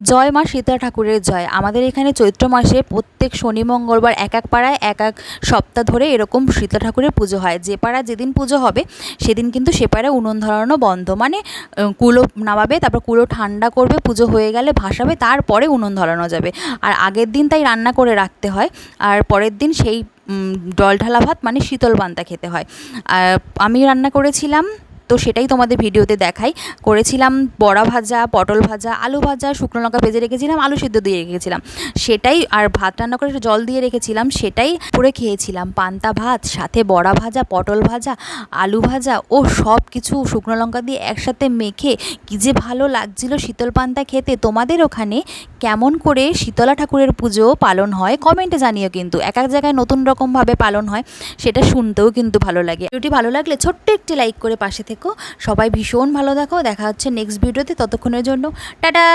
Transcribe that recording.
জয় মা সীতা ঠাকুরের জয়। আমাদের এখানে চৈত্র মাসে প্রত্যেক শনি, মঙ্গলবার এক এক পাড়ায়, এক এক সপ্তাহ ধরে এরকম সীতা ঠাকুরের পুজো হয়। যে পাড়া যেদিন পুজো হবে, সেদিন কিন্তু সে পাড়ায় উনুন ধরানো বন্ধ। মানে কুলো নামাবে, তারপর কুলো ঠান্ডা করবে, পুজো হয়ে গেলে ভাসাবে, তারপরে উনুন ধরানো যাবে। আর আগের দিন তাই রান্না করে রাখতে হয়। আর পরের দিন সেই জল ঢালা ভাত মানে শীতল পান্তা খেতে হয়। আর আমি রান্না করেছিলাম তো সেটাই তোমাদের ভিডিওতে দেখাই। করেছিলাম বড়া ভাজা, পটল ভাজা, আলু ভাজা, শুকনো লঙ্কা ভেজে রেখেছিলাম, আলু সিদ্ধ দিয়ে রেখেছিলাম। সেটাই আর ভাত রান্না করে জল দিয়ে রেখেছিলাম, সেটাই করে খেয়েছিলাম। পান্তা ভাত, সাথে বড়া ভাজা, পটল ভাজা, আলু ভাজা, ও সব কিছু শুকনো লঙ্কা দিয়ে একসাথে মেখে কী যে ভালো লাগছিল শীতল পান্তা খেতে। তোমাদের ওখানে কেমন করে শীতলা ঠাকুরের পুজো পালন হয় কমেন্টে জানিও কিন্তু। এক এক জায়গায় নতুন রকমভাবে পালন হয়, সেটা শুনতেও কিন্তু ভালো লাগে। ভিডিওটি ভালো লাগলে ছোট্ট একটি লাইক করে পাশে থেকো। সবাই ভীষণ ভালো দেখো দেখা হচ্ছে নেক্সট ভিডিওতে ততক্ষণের জন্য টাটা!